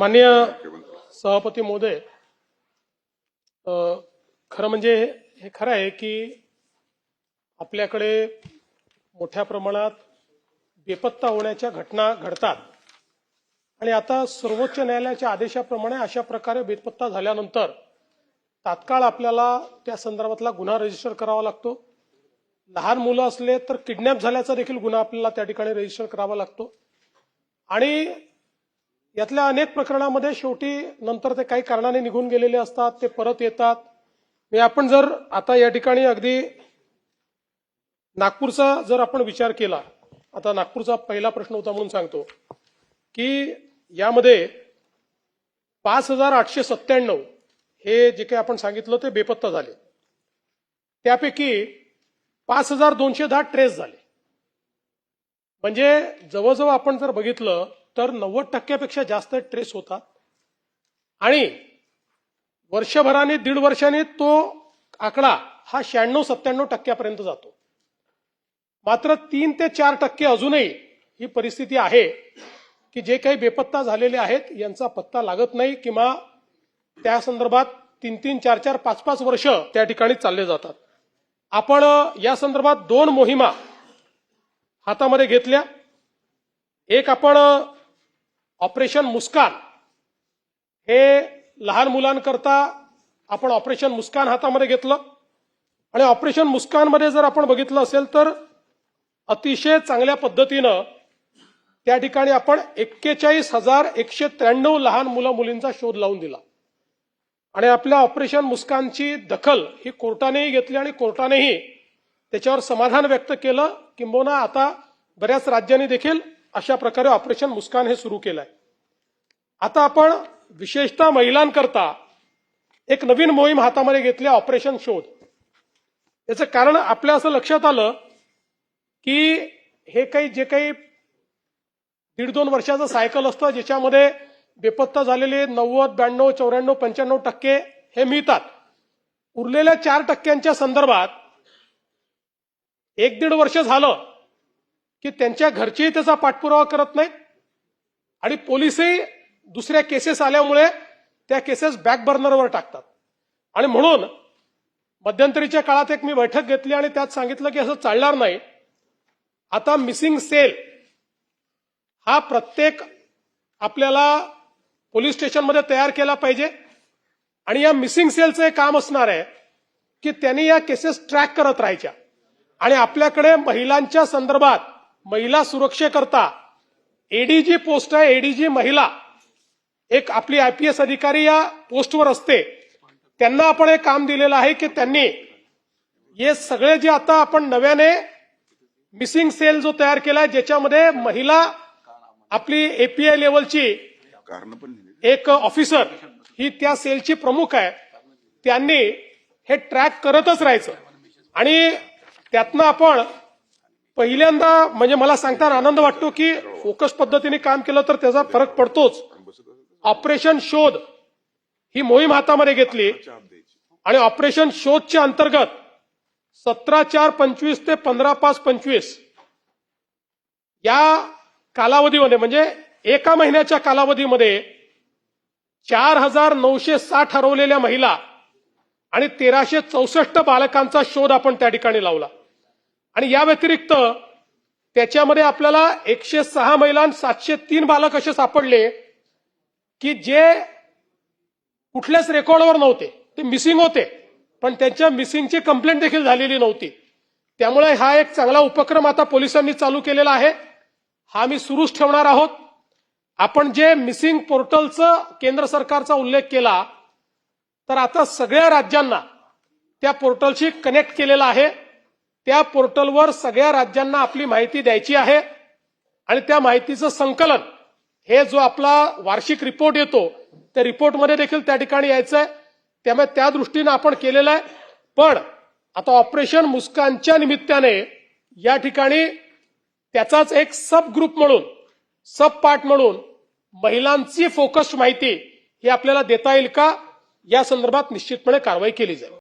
मान्य सभापती महोदय खरं म्हणजे हे खरं आहे की आपल्याकडे मोठ्या प्रमाणात बेपत्ता होण्याच्या घटना घडतात. आणि आता सर्वोच्च न्यायालयाच्या आदेशाप्रमाणे अशा प्रकारे बेपत्ता झाल्यानंतर तात्काळ आपल्याला त्या संदर्भातला गुन्हा रजिस्टर करावा लागतो. लहान मुलं असले तर किडनॅप झाल्याचा देखील गुन्हा आपल्याला त्या ठिकाणी रजिस्टर करावा लागतो. आणि यातल्या अनेक प्रकरणामध्ये शेवटी नंतर ते काही कारणाने निघून गेलेले असतात ते परत येतात. आपण जर आता या ठिकाणी अगदी नागपूरचा जर आपण विचार केला आता नागपूरचा पहिला प्रश्न होता म्हणून सांगतो की यामध्ये पाच हजार आठशे सत्त्याण्णव हे जे काही आपण सांगितलं ते बेपत्ता झाले. त्यापैकी पाच हजार दोनशे दहा ट्रेस झाले. म्हणजे जवळजवळ आपण जर बघितलं तर नव्वद टक्क्यापेक्षा जास्त ट्रेस होतात. आणि वर्षभराने दीड वर्षाने तो आकडा हा शहाण्णव सत्त्याण्णव टक्क्यापर्यंत जातो. मात्र तीन ते चार टक्के अजूनही ही परिस्थिती आहे की जे काही बेपत्ता झालेले आहेत यांचा पत्ता लागत नाही किंवा त्या संदर्भात तीन तीन चार चार पाच पाच वर्ष त्या ठिकाणी चालले जातात. आपण या संदर्भात दोन मोहिमा हातामध्ये घेतल्या. एक आपण ऑपरेशन मुस्कान. हे लहान मुलांकरता आपण ऑपरेशन मुस्कान हातामध्ये घेतलं. आणि ऑपरेशन मुस्कानमध्ये जर आपण बघितलं असेल तर अतिशय चांगल्या पद्धतीनं त्या ठिकाणी आपण एक्केचाळीस हजार एकशे त्र्याण्णव लहान मुलं मुलींचा शोध लावून दिला. आणि आपल्या ऑपरेशन मुस्कानची दखल ही कोर्टानेही घेतली आणि कोर्टानेही त्याच्यावर समाधान व्यक्त केलं. किंबहुना आता बऱ्याच राज्यांनी देखील अशा प्रकारे ऑपरेशन मुस्कान हे सुरू केलंय. आता आपण विशेषतः महिलांकरता एक नवीन मोहीम हातामध्ये घेतली ऑपरेशन शोध. याचं कारण आपल्या असं लक्षात आलं की हे काही जे काही दीड दोन वर्षाचं सायकल असतं ज्याच्यामध्ये बेपत्ता झालेले नव्वद ब्याण्णव चौऱ्याण्णव पंच्याण्णव टक्के हे मिळतात. उरलेल्या चार टक्क्यांच्या संदर्भात एक दीड वर्ष झालं की त्यांच्या घरचेही त्याचा पाठपुरावा करत नाहीत. आणि पोलिसही दुसऱ्या केसेस आल्यामुळे त्या केसेस बॅक बर्नरवर टाकतात. आणि म्हणून मध्यंतरीच्या काळात एक मी बैठक घेतली आणि त्यात सांगितलं की असं चालणार नाही. आता मिसिंग सेल हा प्रत्येक आपल्याला पोलीस स्टेशनमध्ये तयार केला पाहिजे. आणि या मिसिंग सेलचं एक काम असणार आहे की त्यांनी या केसेस ट्रॅक करत राहायच्या. आणि आपल्याकडे महिलांच्या संदर्भात महिला सुरक्षेकरता एडीजी पोस्ट आहे एडीजी महिला. एक आपली आयपीएस अधिकारी या पोस्टवर असते. त्यांना आपण एक काम दिलेलं आहे की त्यांनी हे सगळे जे आता आपण नव्याने मिसिंग सेल जो तयार केलाय ज्याच्यामध्ये महिला आपली एपीआय लेवलची एक ऑफिसर ही त्या सेलची प्रमुख आहे. त्यांनी हे ट्रॅक करतच राहायचं. आणि त्यातनं आपण पहिल्यांदा म्हणजे मला सांगताना आनंद वाटतो की फोकस पद्धतीने काम केलं तर त्याचा फरक पडतोच. ऑपरेशन शोध ही मोहीम हातामध्ये घेतली आणि ऑपरेशन शोधच्या अंतर्गत सतरा चार पंचवीस ते पंधरा पाच पंचवीस या कालावधीमध्ये म्हणजे एका महिन्याच्या कालावधीमध्ये चार हजार नऊशे साठ हरवलेल्या महिला आणि तेराशे चौसष्ट बालकांचा शोध आपण त्या ठिकाणी लावला. आणि या व्यतिरिक्त त्याच्यामध्ये आपल्याला एकशे सहा महिला सातशे तीन बालक असे सापडले की जे कुठल्याच रेकॉर्डवर नव्हते. ते मिसिंग होते. पण त्यांच्या मिसिंगची कंप्लेंट देखील झालेली नव्हती. त्यामुळे हा एक चांगला उपक्रम आता पोलिसांनी चालू केलेला आहे. हा मी सुरूच ठेवणार आहोत. आपण जे मिसिंग पोर्टलचं केंद्र सरकारचा उल्लेख केला तर आता सगळ्या राज्यांना त्या पोर्टलशी कनेक्ट केलेला आहे. त्या पोर्टलवर सगळ्या राज्यांना आपली माहिती द्यायची आहे आणि त्या माहितीचं संकलन हे जो आपला वार्षिक रिपोर्ट येतो त्या रिपोर्टमध्ये देखील त्या ठिकाणी यायचं आहे त्यामुळे त्या दृष्टीनं आपण केलेलं आहे. पण आता ऑपरेशन मुस्कानच्या निमित्ताने या ठिकाणी त्याचाच एक सब ग्रुप म्हणून सब पार्ट म्हणून महिलांची फोकस्ड माहिती ही आपल्याला देता येईल का? या संदर्भात निश्चितपणे कारवाई केली जाईल.